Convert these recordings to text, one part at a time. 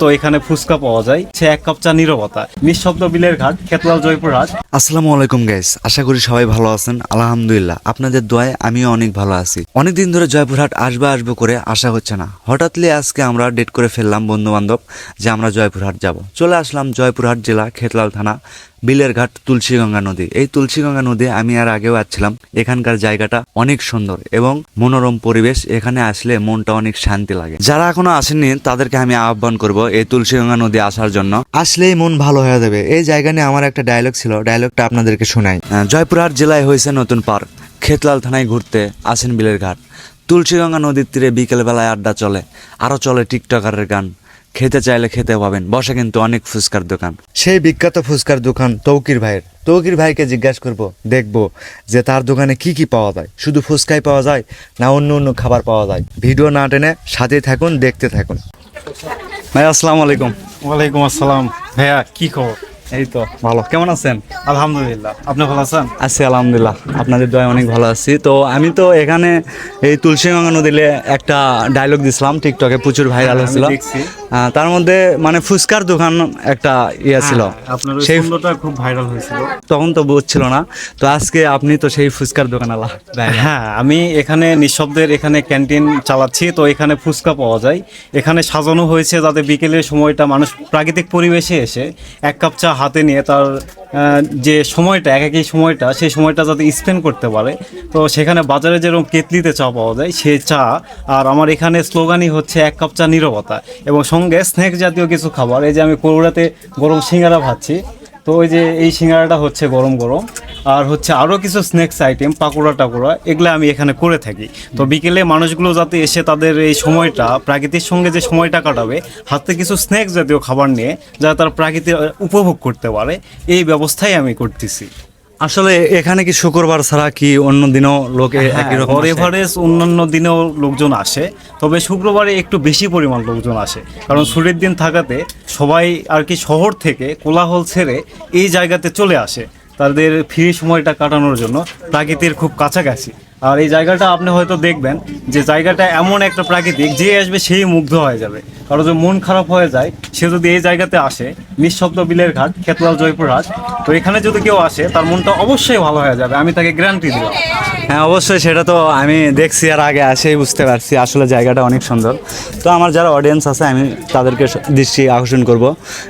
তো এখানে ফুচকা পাওয়া যায়। সে এক কাপ চা নিরবতা। নিঃশব্দ বিলের ঘাট, খেতলাল জয়পুরহাট। আসসালামু আলাইকুম গাইস আশা করি সবাই ভালো আছেন। আলহামদুলিল্লাহ, আপনাদের দোয়ায় আমিও অনেক ভালো আছি। অনেকদিন ধরে জয়পুরহাট আসবে আসবে করে আশা হচ্ছে না। হঠাৎলি আজকে আমরা ডেট করে ফেললাম বন্ধু বান্ধব যে আমরা জয়পুরহাট যাব। চলে আসলাম জয়পুরহাট জেলা, খেতলাল থানা। বিলের ঘাট তুলসীগঙ্গা নদী। এই তুলসীগঙ্গা নদী আমি আর আগেও আসছিলাম। এখানকার জায়গাটা অনেক সুন্দর এবং মনোরম পরিবেশ। এখানে আসলে মনটা অনেক শান্তি লাগে। যারা এখনও আসেননি, তাদেরকে আমি আহ্বান করব এই তুলসীগঙ্গা নদী আসার জন্য। আসলেই মন ভালো হয়ে যাবে। এই জায়গা নিয়ে আমার একটা ডায়লগ ছিল। ডায়লগটা আপনাদেরকে শোনাই। জয়পুরহাট জেলায় হয়েছে নতুন পার্ক। খেতলাল থানায় ঘুরতে আসেন বিলের ঘাট। তুলসীগঙ্গা নদীর তীরে বিকেলবেলায় আড্ডা চলে। আরও চলে টিকটকারের গান। খেতে চাইলে খেতে পাবেন। বসে কিন্তু অনেক ফুচকার দোকান। সেই বিখ্যাত ফুচকার দোকান তৌকির ভাইয়ের। তৌকির ভাইকে জিজ্ঞাসা করব দেখব যে তার দোকানে কি কি পাওয়া যায়। শুধু ফুচকাই পাওয়া যায় না অন্য অন্য খাবার পাওয়া যায়। ভিডিও না টেনে সাথে থাকুন দেখতে থাকুন। ভাই আসসালামু আলাইকুম। ওয়ালাইকুম আসসালাম। ভাইয়া কি খবর? এই তো ভালো। কেমন আছেন? আলহামদুলিল্লাহ। আপনি ভালো আছেন? আছি আলহামদুলিল্লাহ। আপনাদের দয় অনেক ভালো আছি। তো আমি তো এখানে এই তুলসীগঙ্গা নদীলে একটা ডায়লগ দিছিলাম টিকটকে প্রচুর ভাইরাল হ্যাঁ, হয়েছিল। তার মধ্যে মানে ফুচকার দোকান একটা ইয়ে ছিল। হ্যাঁ, ওই সেই খুব ভাইরাল হয়েছিল। তখন তো বুঝছিল না। তো আজকে আপনি তো সেই ফুচকার দোকান আলা হ্যাঁ আমি এখানে নিঃশব্দের এখানে ক্যান্টিন চালাচ্ছি। তো এখানে ফুচকা পাওয়া যায়। এখানে সাজানো হয়েছে যাতে বিকেলের সময়টা মানুষ প্রাকৃতিক পরিবেশে এসে এক কাপ চা হাতে নিয়ে তার যে সময়টা, এক একই সময়টা, সেই সময়টা যাতে স্পেন্ড করতে পারে। তো সেখানে বাজারে যেরকম কেতলিতে চা পাওয়া যায় সে চা, আর আমার এখানে স্লোগানই হচ্ছে এক কাপ চা নিরবতা। এবং সঙ্গে স্ন্যাক জাতীয় কিছু খাবার, এই যে আমি করুড়াতে গরম সিঙ্গারা ভাজছি, তো ওই যে এই সিঙ্গারাটা হচ্ছে গরম গরম। আর হচ্ছে আরও কিছু স্ন্যাক্স আইটেম পাকোড়া টাকোড়া এগুলো আমি এখানে করে থাকি। তো বিকেলে মানুষগুলো যাতে এসে তাদের এই সময়টা প্রাকৃতির সঙ্গে যে সময়টা কাটাবে হাতে কিছু স্ন্যাক্স জাতীয় খাবার নিয়ে যাতে তারা প্রাকৃতিক উপভোগ করতে পারে এই ব্যবস্থাই আমি করতেছি। আসলে এখানে কি শুক্রবার ছাড়া কি অন্য দিনও লোক এ- একই রকম এভারেজ অন্যান্য দিনেও লোকজন আসে তবে শুক্রবারে একটু বেশি পরিমাণ লোকজন আসে। কারণ ছুটির দিন থাকাতে সবাই আর কি শহর থেকে কোলাহল ছেড়ে এই জায়গাতে চলে আসে। তাদের ফ্রি সময়টা কাটানোর জন্য প্রাকৃতির খুব কাছাকাছি। আর এই জায়গাটা আপনি হয়তো দেখবেন যে জায়গাটা এমন একটা প্রাকৃতিক, যে আসবে সেই মুগ্ধ হয়ে যাবে। কারও যে মন খারাপ হয়ে যায়, সে যদি এই জায়গাতে আসে, নিঃশব্দ বিলের ঘাট, খেতলাল জয়পুরহাট, তো এখানে যদি কেউ আসে, তার মনটা অবশ্যই ভালো হয়ে যাবে। আমি তাকে গ্যারান্টি দিলাম। হ্যাঁ অবশ্যই সেটা তো আমি দেখছি আর আগে আসেই বুঝতে পারছি। আসলে জায়গাটা অনেক সুন্দর। তো আমার যারা অডিয়েন্স আছে আমি তাদেরকে দৃষ্টি আকর্ষণ করব।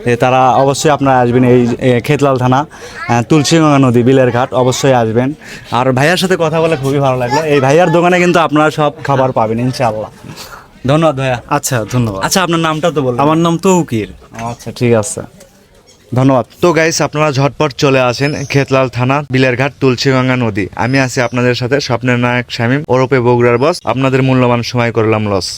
যে তারা অবশ্যই আপনারা আসবেন এই খেতলাল থানা তুলসীগঙ্গা নদী বিলের ঘাট অবশ্যই আসবেন। আর ভাইয়ার সাথে কথা বলে খুবই ভালো লাগল। এই ভাইয়ার দোকানে কিন্তু আপনারা সব খাবার পাবেন ইনশাআল্লাহ। ধন্যবাদ ভাইয়া। আচ্ছা ধন্যবাদ। আচ্ছা আপনার নামটা তো বলুন। আমার নাম তৌকির। আচ্ছা ঠিক আছে। ধন্যবাদ। তো গাইস আপনারা ঝটপট চলে আসেন খেতলাল থানা, বিলেরঘাট, তুলসীগঙ্গা নদী। আমি আছি আপনাদের সাথে স্বপ্নের নায়ক শামীম ওরপে বগুড়ার বস আপনাদের মূল্যবান সময় করলাম লস